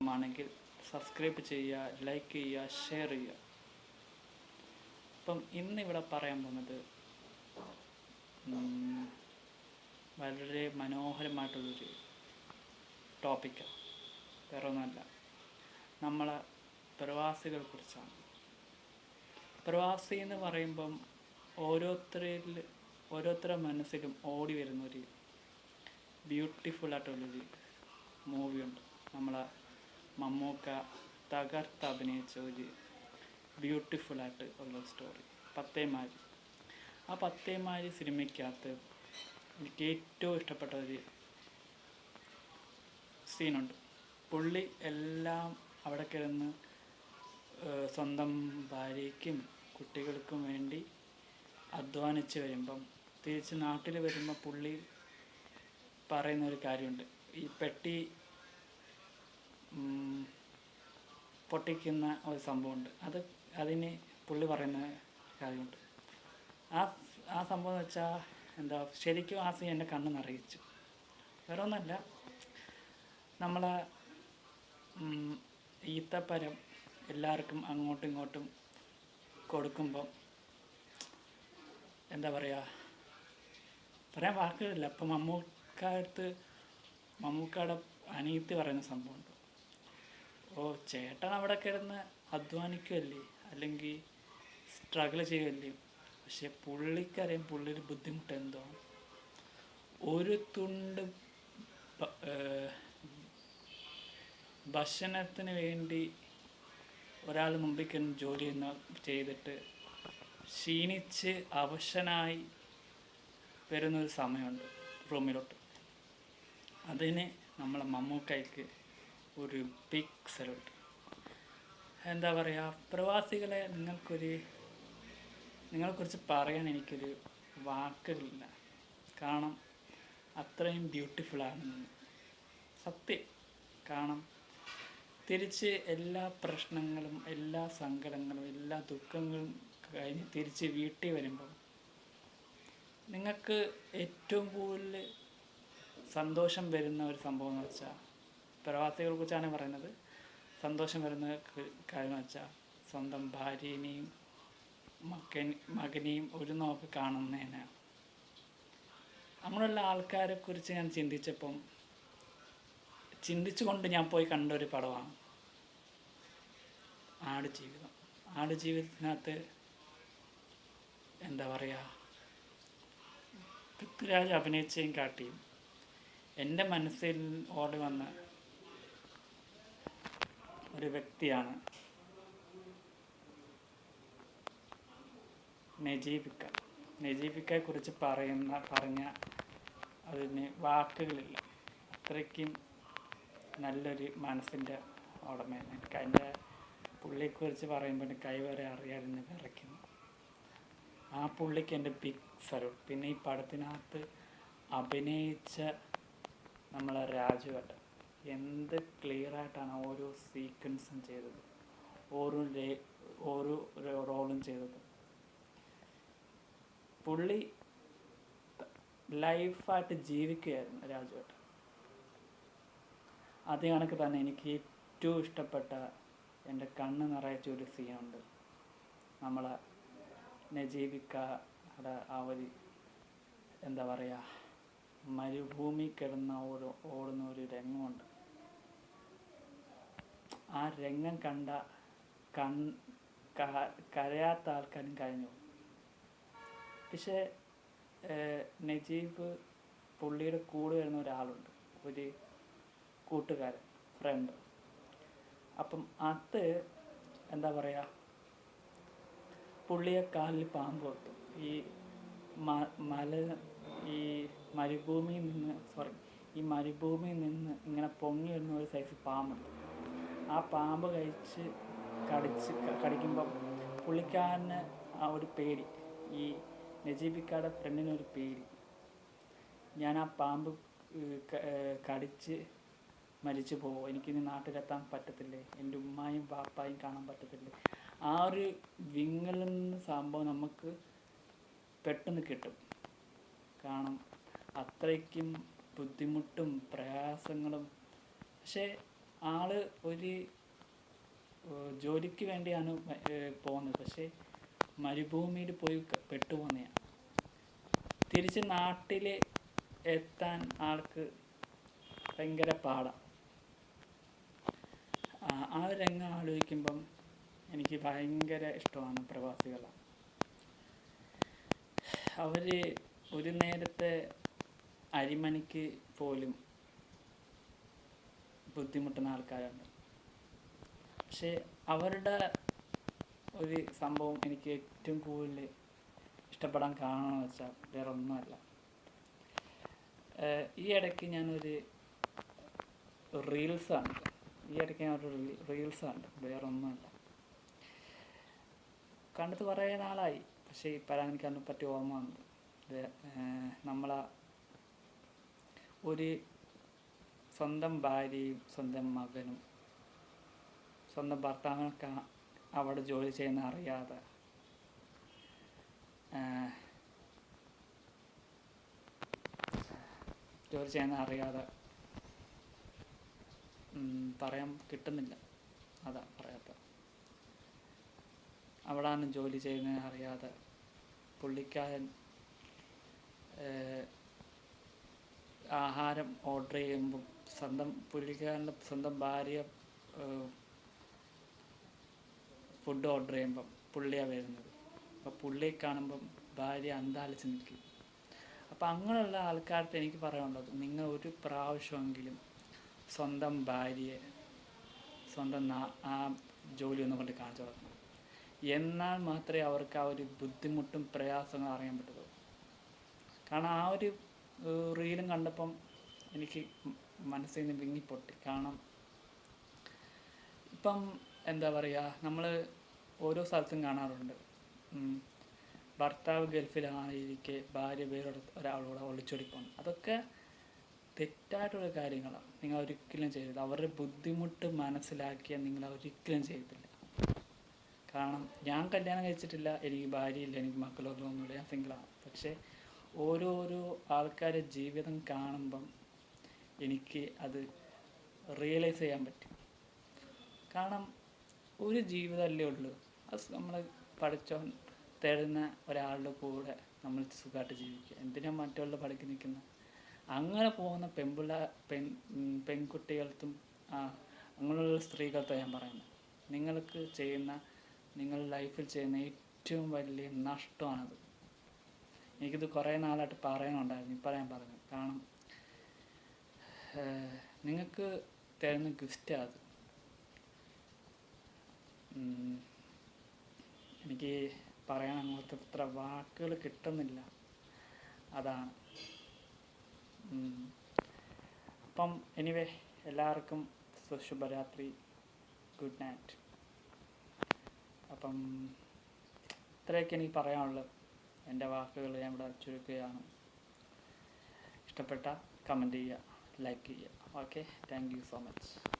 ആണെങ്കിൽ സബ്സ്ക്രൈബ് ചെയ്യുക ലൈക്ക് ചെയ്യുക ഷെയർ ചെയ്യുക. അപ്പം ഇന്നിവിടെ പറയാൻ പോകുന്നത് വളരെ മനോഹരമായിട്ടുള്ളൊരു ടോപ്പിക്കാണ് വേറെ ഒന്നുമല്ല നമ്മളെ പ്രവാസികളെ കുറിച്ചാണ് പ്രവാസി എന്ന് പറയുമ്പം ഓരോരുത്തരിൽ ഓരോരുത്തരുടെ മനസ്സിലും ഓടി വരുന്ന ഒരു ബ്യൂട്ടിഫുൾ ആയിട്ടുള്ളൊരു മൂവിയുണ്ട് നമ്മളെ മമ്മൂക്ക തകർത്ത് അഭിനയിച്ച ഒരു ബ്യൂട്ടിഫുൾ ആയിട്ട് ഉള്ള സ്റ്റോറി പത്തേമാരി. ആ പത്തേമാരി സിനിമയ്ക്കകത്ത് എനിക്ക് ഏറ്റവും ഇഷ്ടപ്പെട്ട ഒരു സീനുണ്ട് പുള്ളി എല്ലാം അവിടെ കിടന്ന് സ്വന്തം ഭാര്യയ്ക്കും കുട്ടികൾക്കും വേണ്ടി അധ്വാനിച്ച് വരുമ്പം തിരിച്ച് നാട്ടിൽ വരുമ്പോൾ പുള്ളി പറയുന്ന ഒരു കാര്യമുണ്ട്. ഈ പെട്ടി പൊട്ടിക്കുന്ന ഒരു സംഭവമുണ്ട്. അത് അതിന് പുള്ളി പറയുന്ന കാര്യമുണ്ട്. ആ ആ സംഭവം എന്ന് വെച്ചാൽ എന്താ ശരിക്കും ആ സീൻ എന്റെ കണ്ണ് നിറയിച്ചു. വേറെ ഒന്നല്ല നമ്മളെ ഈത്തപ്പരം എല്ലാവർക്കും അങ്ങോട്ടും ഇങ്ങോട്ടും കൊടുക്കുമ്പം എന്താ പറയുക പറയാൻ വാക്കുകളില്ല. അപ്പം മമ്മൂക്കാലത്ത് മമ്മൂക്കയുടെ അനിയത്തി പറയുന്ന സംഭവമുണ്ട്. ഓ ചേട്ടൻ അവിടെ കിടന്ന് അധ്വാനിക്കുമല്ലേ അല്ലെങ്കിൽ സ്ട്രഗിൾ ചെയ്യുമല്ലേ പക്ഷെ പുള്ളിക്കറിയാം പുള്ളിയുടെ ബുദ്ധിമുട്ട് എന്തോ. ഒരു തുണ്ട് ഭക്ഷണത്തിന് വേണ്ടി ഒരാൾ മുമ്പിൽ കിടന്ന് ജോലി ചെയ്യുന്ന ചെയ്തിട്ട് ക്ഷീണിച്ച് അവശനായി വരുന്നൊരു സമയമുണ്ട് റൂമിലോട്ട്. അതിന് നമ്മളെ മമ്മൂക്കയ്ക്ക് ഒരു ബിഗ് സല്യൂട്ട് എന്താ പറയുക പ്രവാസികളെ നിങ്ങൾക്കൊരു നിങ്ങളെക്കുറിച്ച് പറയാൻ എനിക്കൊരു വാക്കുകളില്ല. കാരണം അത്രയും ബ്യൂട്ടിഫുള്ളാണ് സത്യം. കാരണം തിരിച്ച് എല്ലാ പ്രശ്നങ്ങളും എല്ലാ സങ്കടങ്ങളും എല്ലാ ദുഃഖങ്ങളും കഴിഞ്ഞ് തിരിച്ച് വീട്ടിൽ വരുമ്പം നിങ്ങൾക്ക് ഏറ്റവും കൂടുതൽ സന്തോഷം വരുന്ന ഒരു സംഭവം എന്ന് വെച്ചാൽ പ്രവാസികളെ കുറിച്ചാണ് പറയുന്നത്. സന്തോഷം വരുന്ന കാര്യം വെച്ചാൽ സ്വന്തം ഭാര്യനെയും മകൻ മകനെയും ഒരു നോക്ക് കാണുന്നതിനാണ് അങ്ങനെയുള്ള ആൾക്കാരെ കുറിച്ച് ഞാൻ ചിന്തിച്ചപ്പം ചിന്തിച്ചുകൊണ്ട് ഞാൻ പോയി കണ്ട ഒരു പടമാണ് ആടുജീവിതം. ആടുജീവിതത്തിനകത്ത് എന്താ പറയുക പൃഥ്വിരാജ് അഭിനയിച്ചേയും കാട്ടിയും എന്റെ മനസ്സിൽ ഓടി വന്ന ഒരു വ്യക്തിയാണ് നജീബിക്ക. നജീബിക്കയെ കുറിച്ച് പറയുന്ന പറഞ്ഞ അതിന് വാക്കുകളില്ല. അത്രയ്ക്കും നല്ലൊരു മനസ്സിന്റെ ഉടമയാണ്. എനിക്ക് അതിന്റെ പുള്ളിയെക്കുറിച്ച് പറയുമ്പോൾ എനിക്ക് കൈ വരെ അറിയാതിരുന്ന് വിറയ്ക്കുന്നു. ആ പുള്ളിക്ക് എന്റെ ബിഗ് സലൂട്ട് പിന്നെ ഈ പടത്തിനകത്ത് അഭിനയിച്ച നമ്മളെ രാജുവേട്ടൻ എന്ത് ക്ലിയർ ആയിട്ടാണ് ഓരോ സീക്വൻസും ചെയ്തത്? ഓരോ രേ- ഓരോ റോളും ചെയ്തത്. പുള്ളി ലൈഫായിട്ട് ജീവിക്കുകയായിരുന്നു രാജുവേട്ടൻ. അത് കണക്ക് തന്നെ എനിക്ക് ഏറ്റവും ഇഷ്ടപ്പെട്ട എന്റെ കണ്ണ് നിറയച്ച ഒരു സീനുണ്ട് നമ്മളെ നജീബിക്കയുടെ ആ ഒരു എന്താ പറയുക മരുഭൂമി കിടന്ന ഓടുന്ന ഒരു രംഗമുണ്ട്. ആ രംഗം കണ്ട കൺ കരയാത്ത ആൾക്കാരും കഴിഞ്ഞു. പക്ഷേ നജീബ് പുള്ളിയുടെ കൂടെ വരുന്ന ഒരാളുണ്ട്. ഒരു കൂട്ടുകാരൻ ഫ്രണ്ട് അപ്പം അത് എന്താ പറയുക പുള്ളിയെ കാലിൽ പാമ്പ് കൊത്തു. ഈ മല ഈ മരുഭൂമിയിൽ നിന്ന് സോറി ഈ മരുഭൂമിയിൽ നിന്ന് ഇങ്ങനെ പൊങ്ങി വരുന്ന ഒരു സൈസ് പാമ്പുണ്ട് ആ പാമ്പ് കഴിച്ച് കടിച്ച് കടിക്കുമ്പം പുള്ളിക്കാരന് ആ ഒരു പേടി. ഈ നജീബിക്കാരുടെ ഫ്രണ്ടിനൊരു പേടി. ഞാൻ ആ പാമ്പ് കടിച്ച് മരിച്ചു പോകും എനിക്കിനി നാട്ടിലെത്താൻ പറ്റത്തില്ലേ? എന്റെ ഉമ്മായും പാപ്പായും കാണാൻ പറ്റത്തില്ലേ? ആ ഒരു വിങ്ങലുന്ന സംഭവം നമുക്ക് പെട്ടെന്ന് കിട്ടും. കാരണം അത്രയ്ക്കും ബുദ്ധിമുട്ടും പ്രയാസങ്ങളും. പക്ഷേ ആൾ ഒരു ജോലിക്ക് വേണ്ടിയാണ് പോകുന്നത്. പക്ഷേ മരുഭൂമിയിൽ പോയി പെട്ടുപോകുന്നതാണ് തിരിച്ച് നാട്ടിൽ എത്താൻ ആൾക്ക് ഭയങ്കര പാടാണ് ആ ആ ഒരു രംഗം ആലോചിക്കുമ്പം എനിക്ക് ഭയങ്കര ഇഷ്ടമാണ് പ്രവാസികളെ. അവർ ഒരു നേരത്തെ അരിമണിക്ക് പോലും ബുദ്ധിമുട്ടുന്ന ആൾക്കാരുണ്ട്. പക്ഷേ അവരുടെ ഒരു സംഭവം എനിക്ക് ഏറ്റവും കൂടുതൽ ഇഷ്ടപ്പെടാൻ കാരണമെന്ന് വെച്ചാൽ വേറെ ഒന്നുമല്ല ഈ ഇടയ്ക്ക് ഞാനൊരു റീൽസ് കണ്ടു. ഈ ഇടയ്ക്ക് ഞാനൊരു റീൽസ് കണ്ടു. വേറെ ഒന്നുമല്ല കണ്ടിട്ട് കുറേ നാളായി. പക്ഷേ ഇപ്പോഴാണ് എനിക്ക് അതിനെ പറ്റി ഓർമ്മ നമ്മളാ നമ്മളെ ഒരു സ്വന്തം ഭാര്യയും സ്വന്തം മകനും സ്വന്തം ഭർത്താവിനൊക്കെ അവിടെ ജോലി ചെയ്യുന്ന അറിയാതെ ജോലി ചെയ്യുന്ന അറിയാതെ പറയാൻ കിട്ടുന്നില്ല. അതാ പറയാത്ത. അവിടാണ് ജോലി ചെയ്യുന്നത് അറിയാതെ പുള്ളിക്കാരൻ ആഹാരം ഓർഡർ ചെയ്യുമ്പം സ്വന്തം പുള്ളിക്കാരന്റെ സ്വന്തം ഭാര്യ ഫുഡ് ഓർഡർ ചെയ്യുമ്പം പുള്ളിയാണ് വരുന്നത്. അപ്പോൾ പുള്ളിയെ കാണുമ്പം ഭാര്യ അന്താളിച്ച് നിൽക്കും. അപ്പം അങ്ങനെയുള്ള ആൾക്കാർക്ക് എനിക്ക് പറയാനുള്ളത് നിങ്ങൾ ഒരു പ്രാവശ്യമെങ്കിലും സ്വന്തം ഭാര്യയെ സ്വന്തം ആ ജോലി ഒന്നും കൊണ്ട് കാണിച്ചു കൊടുക്കണം. എന്നാൽ മാത്രമേ അവർക്ക് ആ ഒരു ബുദ്ധിമുട്ടും പ്രയാസങ്ങളും അറിയാൻ പറ്റുള്ളൂ കാരണം ആ ഒരു റീലും കണ്ടപ്പം എനിക്ക് മനസ്സിൽ നിന്ന് വിങ്ങിപ്പൊട്ടി. കാരണം ഇപ്പം എന്താ പറയുക നമ്മൾ ഓരോ സ്ഥലത്തും കാണാറുണ്ട്. ഭർത്താവ് ഗൾഫിലായിരിക്കെ ഭാര്യ വേറൊരു ഒരാളോട് ഒളിച്ചൊടിപ്പം അതൊക്കെ തെറ്റായിട്ടുള്ള കാര്യങ്ങളാണ് നിങ്ങൾ ഒരിക്കലും ചെയ്തില്ല അവരുടെ ബുദ്ധിമുട്ട് മനസ്സിലാക്കിയാൽ നിങ്ങൾ ഒരിക്കലും ചെയ്തില്ല കാരണം ഞാൻ കല്യാണം കഴിച്ചിട്ടില്ല എനിക്ക് ഭാര്യയില്ല എനിക്ക് മക്കളൊന്നും ഒന്നുമില്ല. ഞാൻ സിംഗിളാണ് പക്ഷേ ഓരോരോ ആൾക്കാരുടെ ജീവിതം കാണുമ്പം എനിക്ക് അത് റിയലൈസ് ചെയ്യാൻ പറ്റും. കാരണം ഒരു ജീവിതമല്ലേ ഉള്ളൂ. അത് നമ്മൾ പഠിച്ചോൻ തേടുന്ന ഒരാളുടെ കൂടെ നമ്മൾ സുഖമായിട്ട് ജീവിക്കുക. എന്തിനാ മറ്റുള്ള പഠിക്ക് നിൽക്കുന്നത് അങ്ങനെ പോകുന്ന പെൺപിള്ള പെൺ പെൺകുട്ടികൾക്കും അങ്ങനെയുള്ള സ്ത്രീകൾക്കും ഞാൻ പറയുന്നത് നിങ്ങൾക്ക് ചെയ്യുന്ന നിങ്ങൾ ലൈഫിൽ ചെയ്യുന്ന ഏറ്റവും വലിയ നഷ്ടമാണത്. എനിക്കിത് കുറേ നാളായിട്ട് പറയാനുണ്ടായിരുന്നു. ഇപ്പം ഞാൻ പറഞ്ഞു കാരണം നിങ്ങൾക്ക് തരുന്ന ഗിഫ്റ്റ് അത്? എനിക്ക് പറയാൻ അങ്ങോട്ട് ഇത്ര വാക്കുകൾ കിട്ടുന്നില്ല. അതാണ്. അപ്പം എനിവേ എല്ലാവർക്കും സുശുഭരാത്രി. ഗുഡ് നൈറ്റ് അപ്പം ഇത്രയൊക്കെ എനിക്ക് പറയാനുള്ളത് എന്റെ വാക്കുകൾ ഞാൻ ഇവിടെ ചുരുക്കുകയാണ്. ഇഷ്ടപ്പെട്ട കമന്റ് ചെയ്യുക. like okay thank you so much.